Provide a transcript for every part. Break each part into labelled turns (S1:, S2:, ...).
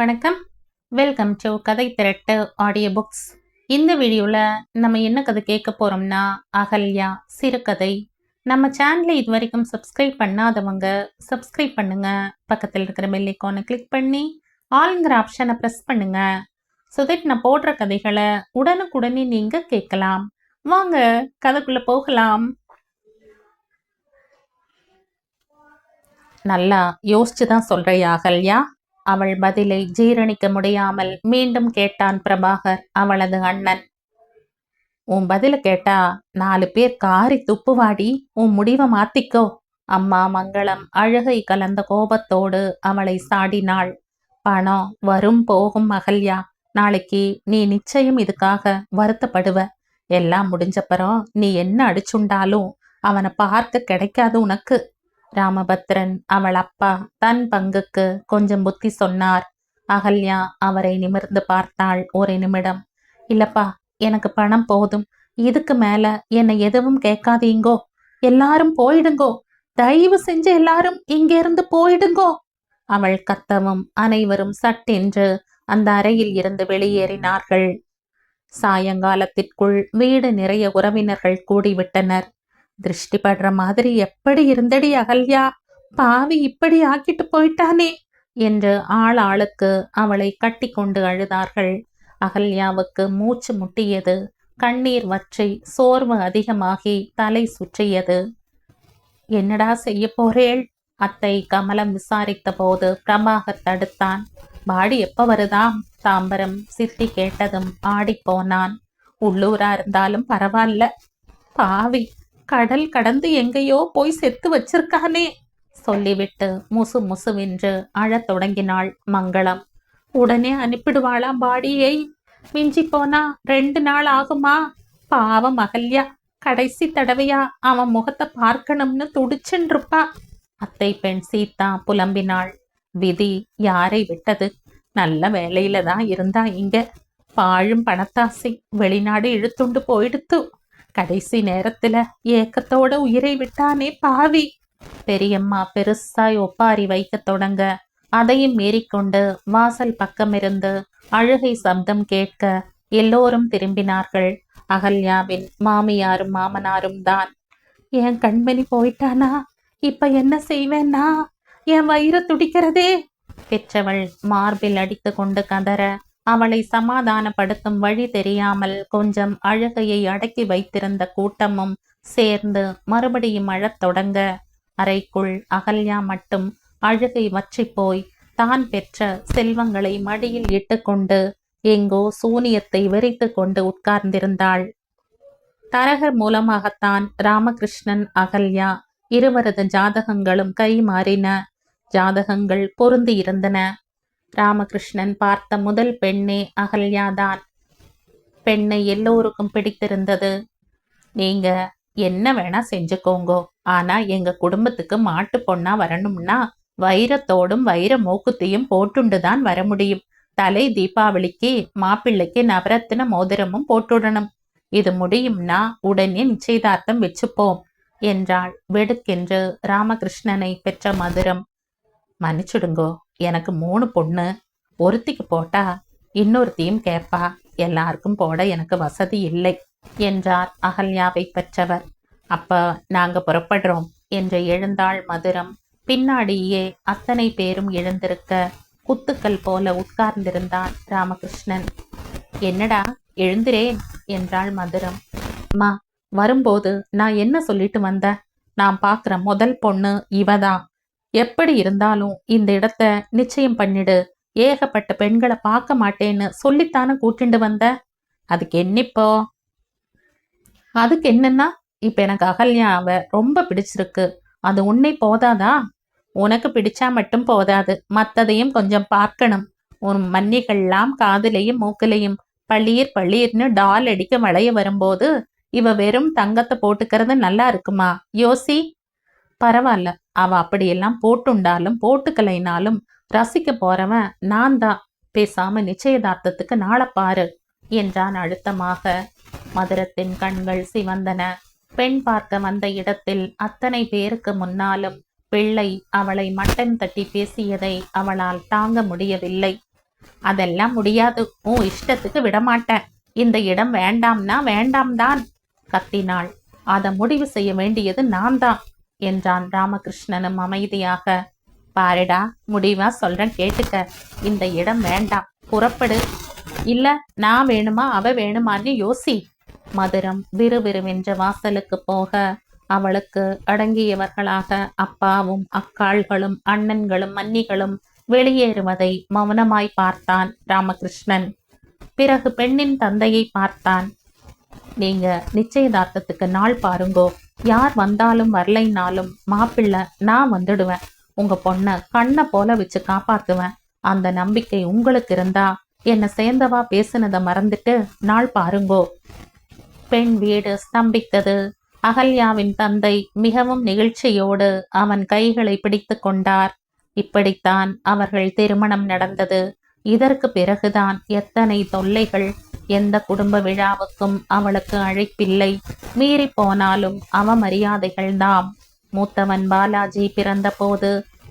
S1: வணக்கம். Welcome to கதை திரட்டு audio books இந்த வீடியோவில் நம்ம என்ன கதை கேட்க போகிறோம்னா அகல்யா சிறுகதை. நம்ம சேனலை இது வரைக்கும் சப்ஸ்கிரைப் பண்ணாதவங்க சப்ஸ்கிரைப் பண்ணுங்க. பக்கத்தில் இருக்கிற பெல்லைக்கானை கிளிக் பண்ணி ஆளுங்கிற ஆப்ஷனை ப்ரெஸ் பண்ணுங்க. ஸோ தட் நான் போடுற கதைகளை உடனுக்குடனே நீங்கள் கேட்கலாம். வாங்க கதைக்குள்ளே போகலாம். நல்லா யோசிச்சு தான் சொல்கிறேன் அகல்யா? அவள் பதிலை ஜீரணிக்க முடியாமல் மீண்டும் கேட்டான் பிரபாகர் அவளது அண்ணன். உன் பதில கேட்டா நாலு பேர் காரி துப்புவாடி உன் முடிவை மாத்திக்கோ. அம்மா மங்களம் அழுகை கலந்த கோபத்தோடு அவளை சாடினாள். பணம் வரும் போகும் அகல்யா நாளைக்கு நீ நிச்சயம் இதுக்காக வருத்தப்படுவ. எல்லாம் முடிஞ்சப்பறம் நீ என்ன அடிச்சுண்டாலும் அவனை பார்க்க கிடைக்காது உனக்கு. ராமபத்ரன் அவள் அப்பா தன் பங்குக்கு கொஞ்சம் புத்தி சொன்னார். அகல்யா அவரை நிமிர்ந்து பார்த்தாள் ஒரு நிமிடம். இல்லப்பா எனக்கு பணம் போதும். இதுக்கு மேல என்னை எதுவும் கேட்காதீங்கோ. எல்லாரும் போயிடுங்கோ. தயவு செஞ்சு எல்லாரும் இங்கிருந்து போயிடுங்கோ. அவள் கத்தவும் அனைவரும் சட்டென்று அந்த அறையில் இருந்து வெளியேறினார்கள். சாயங்காலத்திற்குள் வீடு நிறைய உறவினர்கள் கூடிவிட்டனர். திருஷ்டி படுற மாதிரி எப்படி இருந்தடி அகல்யா? பாவி இப்படி ஆக்கிட்டு போயிட்டானே என்று ஆள் ஆளுக்கு அவளை கட்டி கொண்டு அழுதார்கள். அகல்யாவுக்கு மூச்சு முட்டியது. கண்ணீர் வற்றி சோர்வு அதிகமாகி தலை சுற்றியது. என்னடா செய்ய போறேள்? அத்தை கமலம் விசாரித்த போது பிரபாகர் தடுத்தான். பாடி எப்ப வருதாம்? தாம்பரம் சித்தி கேட்டதும் ஆடிப்போனான் உள்ளூரா இருந்தாலும் பரவாயில்ல பாவி கடல் கடந்து எங்கேயோ போய் செத்து வச்சிருக்கானே சொல்லிவிட்டு முசு முசுவென்று அழத் தொடங்கினாள் மங்களம். உடனே அனுப்பிடுவாளாம் பாடியை. மிஞ்சி போனா ரெண்டு நாள் ஆகுமா? பாவம் அகல்யா கடைசி தடவையா அவன் முகத்தை பார்க்கணும்னு துடிச்சுன்றிருப்பா அத்தை பெண் சீதா புலம்பினாள். விதி யாரை விட்டது? நல்ல வேலையில தான் இருந்தா இங்க. பாழும் பணத்தாசை வெளிநாடு இழுத்துண்டு போயிடுத்து. கடைசி நேரத்துல ஏக்கத்தோட உயிரை விட்டானே பாவி. பெரியம்மா பெருசாய் ஒப்பாரி வைக்க தொடங்க. அதையும் மீறிக்கொண்டு வாசல் பக்கமிருந்து அழுகை சப்தம் கேட்க எல்லோரும் திரும்பினார்கள். அகல்யாவின் மாமியாரும் மாமனாரும் தான். என் கண்மணி போயிட்டானா? இப்ப என்ன செய்வேன்னா? என் வயிறு துடிக்கிறதே? பெற்றவள் மார்பில் அடித்து கொண்டு கதற அவளை சமாதானப்படுத்தும் வழி தெரியாமல் கொஞ்சம் அழுகையை அடக்கி வைத்திருந்த கூட்டமும் சேர்ந்து மறுபடியும் அழத் தொடங்க. அறைக்குள் அகல்யா மட்டும் அழுகை வற்றி போய் தான் பெற்ற செல்வங்களை மடியில் இட்டுக்கொண்டு எங்கோ சூனியத்தை வெறித்து கொண்டு உட்கார்ந்திருந்தாள். தரகர் மூலமாகத்தான் ராமகிருஷ்ணன் அகல்யா இருவரது ஜாதகங்களும் கை மாறின ஜாதகங்கள் பொருந்தி இருந்தன ராமகிருஷ்ணன் பார்த்த முதல் பெண்ணே அகல்யாதான். பெண்ணை எல்லோருக்கும் பிடித்திருந்தது. நீங்க என்ன வேணா செஞ்சுக்கோங்கோ. ஆனா எங்க குடும்பத்துக்கு மாட்டு பொண்ணா வரணும்னா வைரத்தோடும் வைர மூக்குத்தையும் போட்டுண்டுதான் வர முடியும். தலை தீபாவளிக்கு மாப்பிள்ளைக்கு நவரத்தின மோதிரமும் போட்டுடணும். இது முடியும்னா உடனே நிச்சயதார்த்தம் வச்சுப்போம் என்றாள். வெடுக்கென்று ராமகிருஷ்ணனை பெற்ற மதுரம். மன்னிச்சுடுங்கோ. எனக்கு மூணு பொண்ணு. ஒருத்திக்கு போட்டா இன்னொருத்தையும் கேட்பா எல்லாருக்கும் போட எனக்கு வசதி இல்லை என்றார் அகல்யாவை பெற்றவர். அப்ப நாங்க புறப்படுறோம் என்று எழுந்தாள் மதுரம். பின்னாடியே அத்தனை பேரும் எழுந்திருக்க குத்துக்கள் போல உட்கார்ந்திருந்தான் ராமகிருஷ்ணன். என்னடா எழுந்திரேன் என்றாள் மதுரம். அம்மா வரும்போது நான் என்ன சொல்லிட்டு வந்த? நான் பார்க்குற முதல் பொண்ணு இவதான். எப்படி இருந்தாலும் இந்த இடத்த நிச்சயம் பண்ணிடு. ஏகப்பட்ட பெண்களை பார்க்க மாட்டேன்னு சொல்லித்தானே கூட்டிண்டு வந்த? அதுக்கு என்னிப்போ? அதுக்கு என்னன்னா இப்ப எனக்கு அகல்யாவை ரொம்ப பிடிச்சிருக்கு. அது உன்னை போதாதா? உனக்கு பிடிச்சா மட்டும் போதாது. மத்ததையும் கொஞ்சம் பார்க்கணும். உன் மன்னிகள்லாம் காதுலையும் மூக்கிலையும் பளீர் பளீர்னு டால் அடிக்க வளைய வரும்போது இவ வெறும் தங்கத்தை போட்டுக்கிறது நல்லா இருக்குமா? யோசி. பரவாயில்ல அவ அப்படியெல்லாம் போட்டுண்டாலும் போட்டுக்கலைனாலும் ரசிக்க போறவன் நான் தான். பேசாம நிச்சயதார்த்தத்துக்கு நாளை பாரு என்றான் அழுத்தமாக. மதுரத்தின் கண்கள் சிவந்தன. பெண் பார்க்க வந்த இடத்தில் அத்தனை பேருக்கு முன்னாலும் பிள்ளை அவளை மட்டன் தட்டி பேசியதை அவளால் தாங்க முடியவில்லை. அதெல்லாம் முடியாது. உன் இஷ்டத்துக்கு விடமாட்டேன். இந்த இடம் வேண்டாம்னா வேண்டாம் தான் கத்தினாள். அதை முடிவு செய்ய வேண்டியது நான் தான். என்றான் ராமகிருஷ்ணனும் அமைதியாக. பாருடா முடிவா? சொல்றேன் கேட்டுக்க. இந்த இடம் வேண்டாம். புறப்படு. இல்ல நான் வேணுமா அவ வேணுமான்னு யோசி. மதுரம் விறுவிறுவென்ற வாசலுக்கு போக அவளுக்கு அடங்கியவர்களாக அப்பாவும் அக்காள்களும் அண்ணன்களும் மன்னிகளும் வெளியேறுவதை மௌனமாய் பார்த்தான் ராமகிருஷ்ணன். பிறகு பெண்ணின் தந்தையை பார்த்தான். நீங்க நிச்சயதார்த்தத்துக்கு நாள் பாருங்கோ. யார் வந்தாலும் வரலைனாலும் மாப்பிள்ளை நான் வந்துடுவேன். உங்க பொண்ணை கண்ணை போல வச்சு காப்பாத்துவேன். அந்த நம்பிக்கை உங்களுக்கு இருந்தா என்னை சேர்ந்தவா பேசுனதை மறந்துட்டு நாள் பாருங்கோ. பெண் வீடு ஸ்தம்பித்தது. அகல்யாவின் தந்தை மிகவும் நெகிழ்ச்சியோடு அவன் கைகளை பிடித்து கொண்டார். இப்படித்தான் அவர்கள் திருமணம் நடந்தது. இதற்கு பிறகுதான் எத்தனை தொல்லைகள் எந்த குடும்ப விழாவுக்கும் அவளுக்கு அழைப்பில்லை. மீறி போனாலும் அவமரியாதைகள்தாம் மூத்தவன் பாலாஜி பிறந்தபோது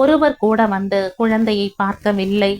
S1: ஒருவர் கூட வந்து குழந்தையை பார்க்கவில்லை.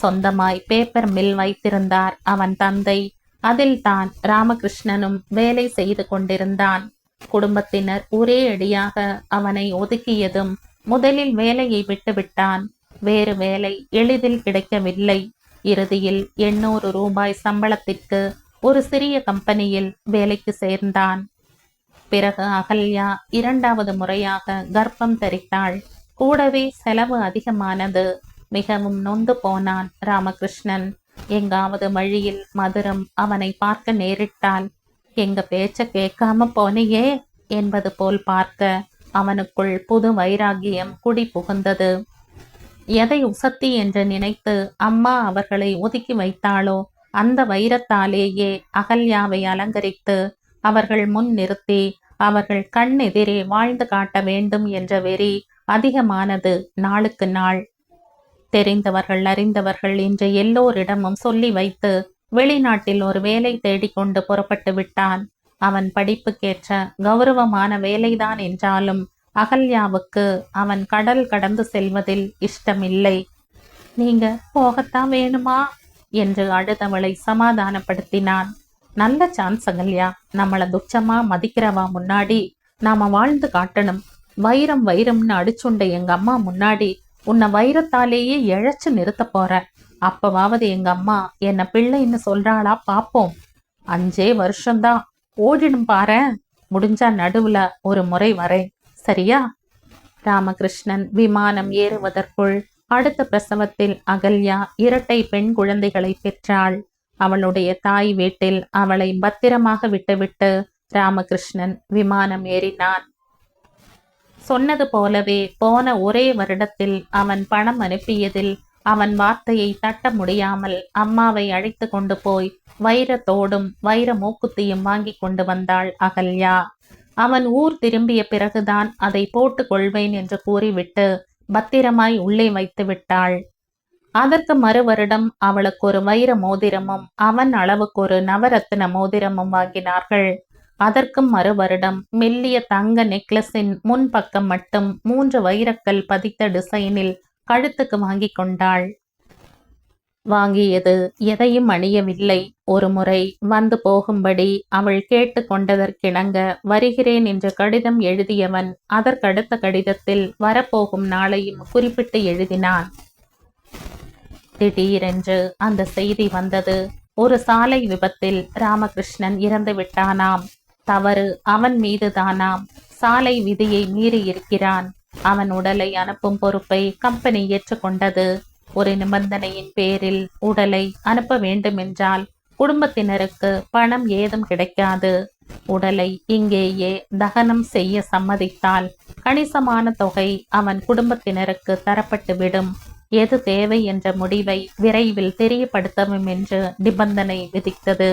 S1: சொந்தமாய் பேப்பர் மில் வைத்திருந்தார் அவன் தந்தை. அதில் தான் ராமகிருஷ்ணனும் வேலை செய்து கொண்டிருந்தான். குடும்பத்தினர் ஒரே அடியாக அவனை ஒதுக்கியதும் முதலில் வேலையை விட்டுவிட்டான். வேறு வேலை எளிதில் கிடைக்கவில்லை. இறுதியில் எண்ணூறு ரூபாய் சம்பளத்திற்கு ஒரு சிறிய கம்பெனியில் வேலைக்கு சேர்ந்தான். பிறகு அகல்யா இரண்டாவது முறையாக கர்ப்பம் தரித்தாள். கூடவே செலவு அதிகமானது. மிகவும் நொந்து போனான் ராமகிருஷ்ணன். எங்காவது வழியில் மதுரம் அவனை பார்க்க நேரிட்டால் எங்க பேச்ச கேட்காம போனையே என்பது போல் பார்க்க அவனுக்குள் புது வைராகியம் குடி புகுந்தது. எதை உசத்தி என்று நினைத்து அம்மா அவர்களை ஒதுக்கி வைத்தாளோ அந்த வைரத்தாலேயே அகல்யாவை அலங்கரித்து அவர்கள் முன் நிறுத்தி அவர்கள் கண் எதிரே வாழ்ந்து காட்ட வேண்டும் என்ற வெறி அதிகமானது நாளுக்கு நாள். தெரிந்தவர்கள் அறிந்தவர்கள் இன்று எல்லோரிடமும் சொல்லி வைத்து வெளிநாட்டில் ஒரு வேலை தேடிக்கொண்டு புறப்பட்டு விட்டான். அவன் படிப்புக்கேற்ற கௌரவமான வேலைதான் என்றாலும் அகல்யாவுக்கு அவன் கடல் கடந்து செல்வதில் இஷ்டமில்லை. நீங்க போகத்தான் வேணுமா? என்று அழுதவளை சமாதானப்படுத்தினான். நல்ல சான்ஸ் அகல்யா. நம்மள துச்சமா மதிக்கிறவா முன்னாடி நாம வாழ்ந்து காட்டணும். வைரம் வைரம்னு அடிச்சுண்ட எங்க அம்மா முன்னாடி உன்னை வைரத்தாலேயே இழைச்சு நிறுத்த போற. அப்பவாவது எங்க அம்மா என்ன பிள்ளைன்னு சொல்றாளா பாப்போம். அஞ்சே வருஷம்தான். ஓடிடும் பாரேன். முடிஞ்சா நடுவுல ஒரு முறை வரேன். சரியா? ராமகிருஷ்ணன் விமானம் ஏறுவதற்குள் அடுத்த பிரசவத்தில் அகல்யா இரட்டை பெண் குழந்தைகளை பெற்றாள். அவளுடைய தாய் வீட்டில் அவளை பத்திரமாக விட்டுவிட்டு ராமகிருஷ்ணன் விமானம் ஏறினான். சொன்னது போலவே போன ஒரே வருடத்தில் அவன் பணம் அனுப்பியதில் அவன் வார்த்தையை தட்ட முடியாமல் அம்மாவை அழைத்து கொண்டு போய் வைரத்தோடும் வைர மூக்குத்தியும் வாங்கி கொண்டு வந்தாள் அகல்யா. அவன் ஊர் திரும்பிய பிறகுதான் அதை போட்டுக் கொள்வேன் என்று கூறிவிட்டு பத்திரமாய் உள்ளே வைத்து விட்டாள். அதற்கு மறு வருடம் அவளுக்கு ஒரு வைர மோதிரமும் அவன் அளவுக்கு ஒரு நவரத்தின மோதிரமும் வாங்கினார்கள். அதற்கும் மறு வருடம் மெல்லிய தங்க நெக்லஸின் முன்பக்கம் மட்டும் மூன்று வைரக்கல் பதித்த டிசைனில் கழுத்துக்கு வாங்கி கொண்டாள். வாங்கியது. எதையும் அணியவில்லை. ஒரு முறை வந்து போகும்படி அவள் கேட்டு கொண்டதற்கிணங்க வருகிறேன் என்று கடிதம் எழுதியவன் அதற்கடுத்த கடிதத்தில் வரப்போகும் நாளையும் குறிப்பிட்டு எழுதினான். திடீரென்று அந்த செய்தி வந்தது. ஒரு சாலை விபத்தில் ராமகிருஷ்ணன் இறந்து விட்டானாம். தவறு அவன் மீதுதானாம் சாலை விதியை மீறி இருக்கிறான் அவன் உடலை அனுப்பும் பொறுப்பை கம்பெனி ஏற்றுக்கொண்டது. ஒரு நிபந்தனையின் பேரில் உடலை அனுப்ப வேண்டுமென்றால் குடும்பத்தினருக்கு பணம் ஏதும் கிடைக்காது. உடலை இங்கேயே தகனம் செய்ய சம்மதித்தால் கணிசமான தொகை அவன் குடும்பத்தினருக்கு தரப்பட்டுவிடும். எது தேவை என்ற முடிவை விரைவில் தெரியப்படுத்தவும் என்று நிபந்தனை விதித்தது.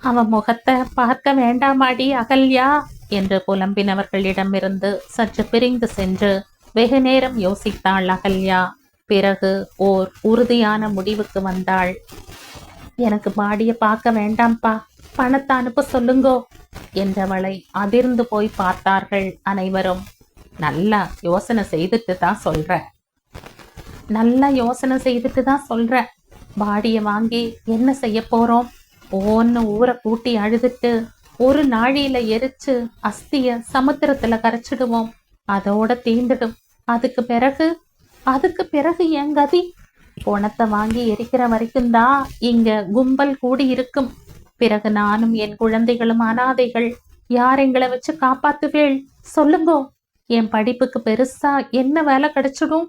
S1: அவன் முகத்தை பார்க்க வேண்டாமாடி அகல்யா என்று புலம்பினவர்களிடமிருந்து சற்று பிரிந்து சென்று வெகு நேரம் யோசித்தாள் அகல்யா. பிறகு ஓர் உறுதியான முடிவுக்கு வந்தாள். எனக்கு பாடிய பார்க்க வேண்டாம்ப்பா பணத்தை அனுப்ப சொல்லுங்கோ என்றவளை அதிர்ந்து போய் பார்த்தார்கள் அனைவரும். நல்லா யோசனை செய்துட்டு தான் சொல்ற. நல்லா யோசனை செய்துட்டு தான் சொல்றேன் பாடியை வாங்கி என்ன செய்ய போறோம்? ஓன்னு ஊரை கூட்டி அழுதுட்டு ஒரு நாழியில எரிச்சு அஸ்திய சமுத்திரத்துல கரைச்சிடுவோம். அதோட தீந்துடும். அதுக்கு பிறகு அதுக்கு பிறகு என் கதி. பணத்தை வாங்கி எரிக்கிற வரைக்கும் தான் இங்க கும்பல் கூடி இருக்கும் பிறகு நானும் என் குழந்தைகளும் அனாதைகள். யார் எங்களை வச்சு காப்பாத்துவேள்? சொல்லுங்கோ. என் படிப்புக்கு பெருசா என்ன வேலை கிடைச்சிடும்?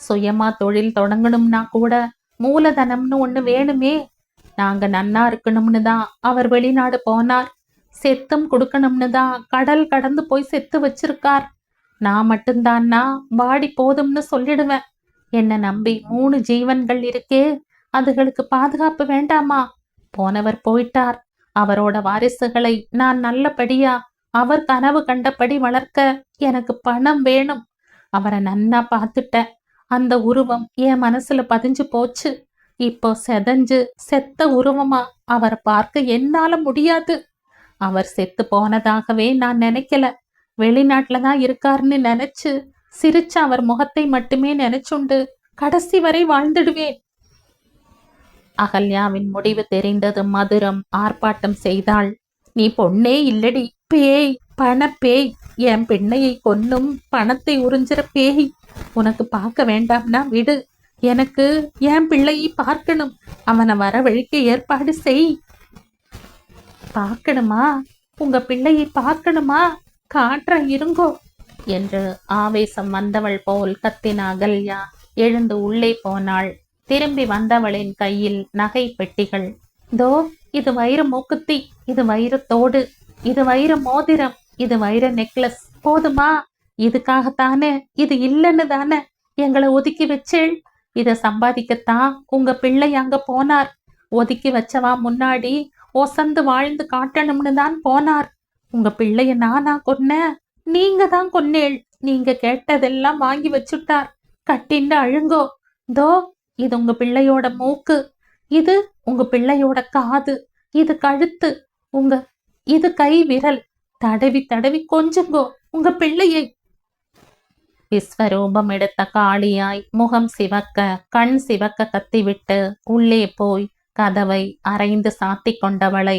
S1: சுயமா தொழில் தொடங்கணும்னா கூட மூலதனம்னு ஒண்ணு வேணுமே. நாங்க நன்னா இருக்கணும்னு தான் அவர் வெளிநாடு போனார். செத்தும் கொடுக்கணும்னு தான் கடல் கடந்து போய் செத்து வச்சிருக்கார். நான் மட்டும்தான்னா? வாடி போதும்னு சொல்லிடுவேன். என்னை நம்பி மூணு ஜீவன்கள் இருக்கே அதுகளுக்கு பாதுகாப்பு வேண்டாமா? போனவர் போயிட்டார். அவரோட வாரிசுகளை நான் நல்லபடியா அவர் கனவு கண்டபடி வளர்க்க எனக்கு பணம் வேணும். அவரை நன்னா பார்த்துட்டேன். அந்த உருவம் என் மனசுல பதிஞ்சு போச்சு. இப்போ செதஞ்சு செத்த உருவமா அவரை பார்க்க என்னால முடியாது. அவர் செத்து போனதாகவே நான் நினைக்கல. வெளிநாட்டுல தான் இருக்காருன்னு நினைச்சு சிரிச்ச அவர் முகத்தை மட்டுமே நினைச்சுண்டு கடைசி வரை வாழ்ந்துடுவேன். அகல்யாவின் முடிவு தெரிந்தது மதுரம். ஆர்ப்பாட்டம் செய்தாள். நீ பொண்ணே இல்லடி. பேய். பண பேய் என் பெண்ணையை கொன்னும் பணத்தை உறிஞ்சிற பேய். உனக்கு பார்க்க வேண்டாம்னா விடு. எனக்கு என் பிள்ளையை பார்க்கணும். அவனை வரவழிக்க ஏற்பாடு செய். பார்க்கணுமா? உங்க பிள்ளையை பார்க்கணுமா? காற்ற இருங்கோ என்று ஆவேசம் வந்தவள் போல் கத்தின அகல்யா எழுந்து உள்ளே போனாள். திரும்பி வந்தவளின் கையில் நகை பெட்டிகள். தோ இது வைர மூக்குத்தி இது வைரத்தோடு தோடு இது வைர மோதிரம் இது வைர நெக்லஸ். போதுமா? இதுக்காகத்தானே? இது இல்லைன்னு தானே? எங்களை ஒதுக்கி வச்சேள். இத சம்பாதிக்கத்தான் உங்க பிள்ளை அங்க போனார். ஒதுக்கி வச்சவா முன்னாடி ஒசந்து வாழ்ந்து காட்டணும்னு தான் போனார். உங்க பிள்ளைய நானா கொன்ன? நீங்க தான் கொன்னேள். நீங்க கேட்டதெல்லாம் வாங்கி வச்சுட்டார். கட்டிண்டு அழுங்கோ. தோ இது உங்க பிள்ளையோட மூக்கு. இது உங்க பிள்ளையோட காது. இது கழுத்து. உங்க இது கை விரல். தடவி தடவி கொஞ்சுங்கோ. உங்க பிள்ளையை. விஸ்வரூபம் எடுத்த காளியாய் முகம் சிவக்க கண் சிவக்க கத்திவிட்டு உள்ளே போய் கதவை அரைந்து சாத்திக் கொண்டவளை